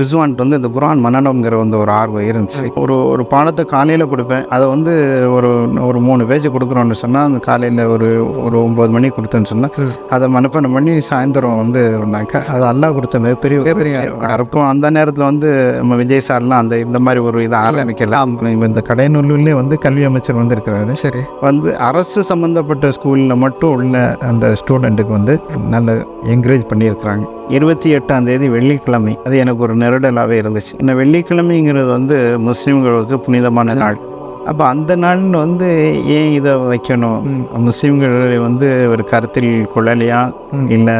ரிசுவான்ட்டு வந்து இந்த குரான் மன்னனம்ங்கிற வந்து ஒரு ஆர்வம் இருந்துச்சு. ஒரு ஒரு பாடத்தை காலையில் கொடுப்பேன். அதை வந்து ஒரு ஒரு மூணு பேஜ் கொடுக்குறோன்னு சொன்னால் அந்த காலையில் ஒரு ஒரு ஒம்பது மணிக்கு கொடுத்தேன்னு சொன்னால் அதை மனப்பாடம் பண்ணி சாயந்தரம் வந்து சொன்னாக்க அது அல்லாஹ் கொடுத்த மிகப்பெரிய மிகப்பெரிய அப்போ அந்த நேரத்தில் வந்து நம்ம விஜய் சார்லாம் அந்த இந்த மாதிரி ஒரு இதை ஆரம்பிக்கல. இப்போ இந்த கடைநல்லூர்லேயே வந்து கல்வி அமைச்சர் வந்திருக்கிறாரு. சரி. வந்து அரசு சம்மந்தப்பட்ட ஸ்கூலில் மட்டும் உள்ள அந்த ஸ்டூடெண்ட்டுக்கு வந்து நல்ல என்கரேஜ் பண்ணியிருக்கிறாங்க. இருபத்தி எட்டாம் தேதி வெள்ளிக்கிழமை. அது எனக்கு ஒரு நெருடலாகவே இருந்துச்சு. இந்த வெள்ளிக்கிழமைங்கிறது வந்து முஸ்லீம்களுக்கு புனிதமான நாள். அப்போ அந்த நாள் வந்து ஏன் இதை வைக்கணும்? முஸ்லீம்கள் வந்து ஒரு கருத்தில் கொள்ளலையா? இல்லை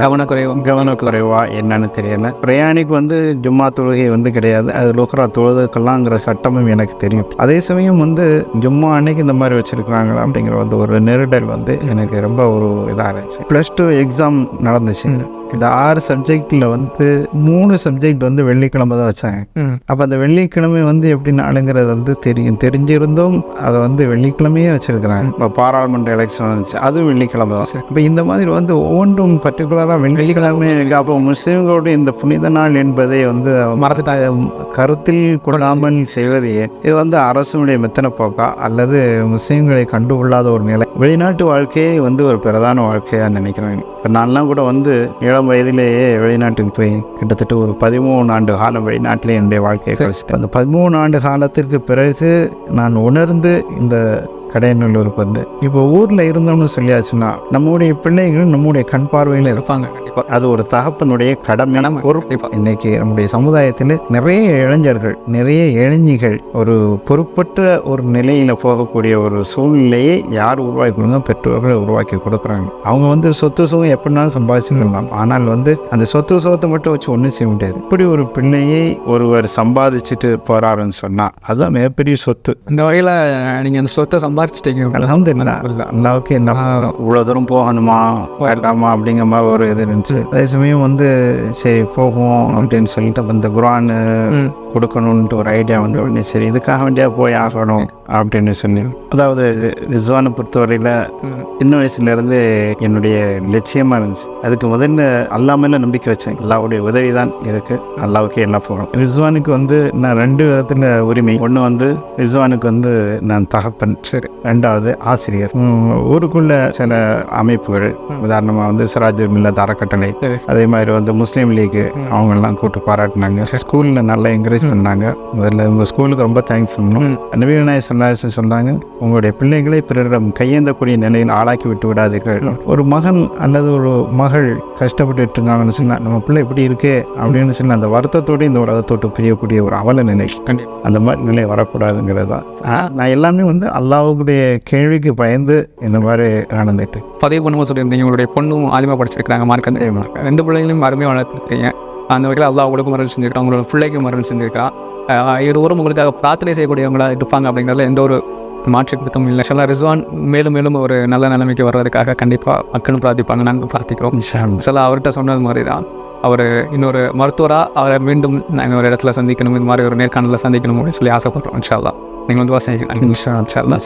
கவனக்குறைவு? கவனக்குறைவா என்னன்னு தெரியல. பிரயாணிக்கு வந்து ஜும்மா தொழுகை வந்து கிடையாது. அது லுக்ரா தொழுதுக்கலாங்கிற சட்டமும் எனக்கு தெரியும். அதே சமயம் வந்து ஜும்மா அன்னைக்கு இந்த மாதிரி வச்சிருக்கிறாங்களா அப்படிங்கிற வந்து ஒரு நெருடல் வந்து எனக்கு ரொம்ப ஒரு இதாக இருந்துச்சு. ப்ளஸ் டூ எக்ஸாம் நடந்துச்சு. இந்த ஆறு சப்ஜெக்டில் வந்து மூணு சப்ஜெக்ட் வந்து வெள்ளிக்கிழமை தான் வச்சாங்க. அப்போ அந்த வெள்ளிக்கிழமை வந்து எப்படி நாளுங்கிறது வந்து தெரியும். தெரிஞ்சிருந்தும் அதை வந்து வெள்ளிக்கிழமையே வச்சிருக்கிறாங்க. இப்போ பாராளுமன்ற எலெக்ஷன் வந்துச்சு. அதுவும் வெள்ளிக்கிழமை தான். இப்போ இந்த மாதிரி வந்து ஒவ்வொன்றும் பர்டிகுலராக வெள்ளிக்கிழமை இருக்கு. அப்போ முஸ்லீம்களுடைய இந்த புனித நாள் என்பதை வந்து மறந்துட்டாங்க கருத்தில் கொள்ளாமல் செய்வதையே இது வந்து அரசுடைய மெத்தன போக்கா அல்லது முஸ்லீம்களை கண்டுகொள்ளாத ஒரு நிலை? வெளிநாட்டு வாழ்க்கையே வந்து ஒரு பிரதான வாழ்க்கையாக நினைக்கிறேன். இப்போ நான்லாம் கூட வந்து இளம் வயதிலேயே வெளிநாட்டுக்கு போய் கிட்டத்தட்ட ஒரு பதிமூணு ஆண்டு காலம் வெளிநாட்டிலே என்னுடைய வாழ்க்கையை கழிச்சிட்டேன். அந்த பதிமூணு ஆண்டு காலத்திற்கு பிறகு நான் உணர்ந்து இந்த கடையநல்லூருக்கு வந்து இப்போ ஊரில் இருந்தோம்னு சொல்லியாச்சுன்னா நம்முடைய பிள்ளைகள் நம்முடைய கண் பார்வையில் இருப்பாங்க. அது ஒரு தகப்பனுடைய கடமை கடமை, பொறுப்பு. இன்னைக்கு நம்முடைய சமுதாயத்தில் நிறைய இளைஞர்கள் நிறைய இளைஞிகள் ஒரு பொறுப்பற்ற ஒரு நிலையில் போகக்கூடிய ஒரு சூழ்நிலையை யார் உருவாக்கி கொடுங்க பெற்றோர்கள் உருவாக்கி கொடுக்குறாங்க. அவங்க வந்து சொத்து சுகம் எப்படினாலும் சம்பாதிச்சுக்கலாம் ஆனால் வந்து அந்த சொத்து சுகத்தை மட்டும் வச்சு ஒன்றும் செய்ய முடியாது. இப்படி ஒரு பிள்ளையை ஒருவர் சம்பாதிச்சுட்டு போறாருன்னு சொன்னால் அதுதான் மிகப்பெரிய சொத்து. இந்த வகையில் நீங்கள் அந்த சொத்தை சம்பாரிச்சிட்டீங்க அலமதுல்லா அல்லாவுக்கு என்ன இவ்வளோ தூரம் போகணுமா. வேண்டாமா? அப்படிங்கிற மாதிரி ஒரு இது இருந்துச்சு அதே சமயம் வந்து சரி போகும் அப்படின்னு சொல்லிட்டு அப்ப இந்த குரான் கொடுக்கணுன்ட்டு ஒரு ஐடியா வந்து உடனே சரி இதுக்காக வேண்டியா போய் ஆகணும். அப்படின்னு சொல்லி அதாவது ரிஸ்வானை பொறுத்தவரையில் சின்ன வயசுலேருந்து என்னுடைய லட்சியமாக இருந்துச்சு. அதுக்கு முதல்ல அல்லா மேல நம்பிக்கை வச்சேன். அல்லாவுடைய உதவி தான் இதுக்கு. அல்லாவுக்கே எல்லாம் போகணும். ரிஸ்வானுக்கு வந்து நான் ரெண்டு விதத்தில் உரிமை. ஒன்று வந்து ரிஸ்வானுக்கு வந்து நான் தகப்பன். சரி. ரெண்டாவது ஆசிரியர். ஊருக்குள்ள சில அமைப்புகள். உதாரணமாக வந்து சிராஜ் மில்லத் அறக்கட்டளை. அதே மாதிரி வந்து முஸ்லீம் லீக் அவங்கெல்லாம் கூப்பிட்டு பாராட்டினாங்க. ஸ்கூலில் நல்லா என்கரேஜ் பண்ணாங்க. முதல்ல உங்கள் ஸ்கூலுக்கு ரொம்ப தேங்க்ஸ் சொல்லணும். நவீன சொல்லாசன் சொன்னாங்க உங்களுடைய பிள்ளைகளை பிறரிடம் கையேந்தக்கூடிய நிலையில் ஆளாக்கி விட்டு விடாதீர்கள். ஒரு மகன் அல்லது ஒரு மகள் கஷ்டப்பட்டு இருக்காங்கன்னு சொன்னால் நம்ம பிள்ளை இப்படி இருக்கே அப்படின்னு சொல்லி அந்த வருத்தத்தோடு இந்த உலகத்தோட்டு பிரியக்கூடிய ஒரு அவல நிலை. அந்த மாதிரி நிலை வரக்கூடாதுங்கிறது தான். நான் எல்லாமே வந்து அல்லாவுடைய கேள்விக்கு பயந்து இந்த மாதிரி நடந்துட்டு பதிவு பண்ணும்போது சொல்லியிருந்தீங்க உங்களுடைய பொண்ணும் ஆலிமா படிச்சிருக்கிறாங்க மார்க் ரெண்டு பிள்ளைகளையும் அருமையாக வளர்த்துருக்கீங்க. அந்த வகையில் அல்லா உங்களுக்கும் மரணம் செஞ்சிருக்கா உங்களோட பிள்ளைக்கும் மரணம் செஞ்சிருக்கா? இருவரும் உங்களுக்காக பிரார்த்தனை செய்யக்கூடியவங்களா இருப்பாங்க அப்படிங்கிறதுல எந்த ஒரு மாற்று கருத்தும் இல்லை. ஷல்லா ரிஸ்வான் மேலும் மேலும் ஒரு நல்ல நிலைமைக்கு வர்றதுக்காக கண்டிப்பாக மக்களும் பிரார்த்திப்பாங்க. நாங்கள் பிரார்த்திக்கிறோம். சில அவர்கிட்ட சொன்னது மாதிரி தான். அவர் இன்னொரு மருத்துவராக அவரை மீண்டும் நான் இன்னொரு இடத்துல சந்திக்கணும். இந்த மாதிரி ஒரு நேர்காணலில் சந்திக்கணும் அப்படின்னு சொல்லி ஆசைப்படுறோம். இன்ஷா அல்லாஹ் நீங்கள் வந்து வாசிக்கலாம் இன்ஷா இன்ஷா அல்லாஹ்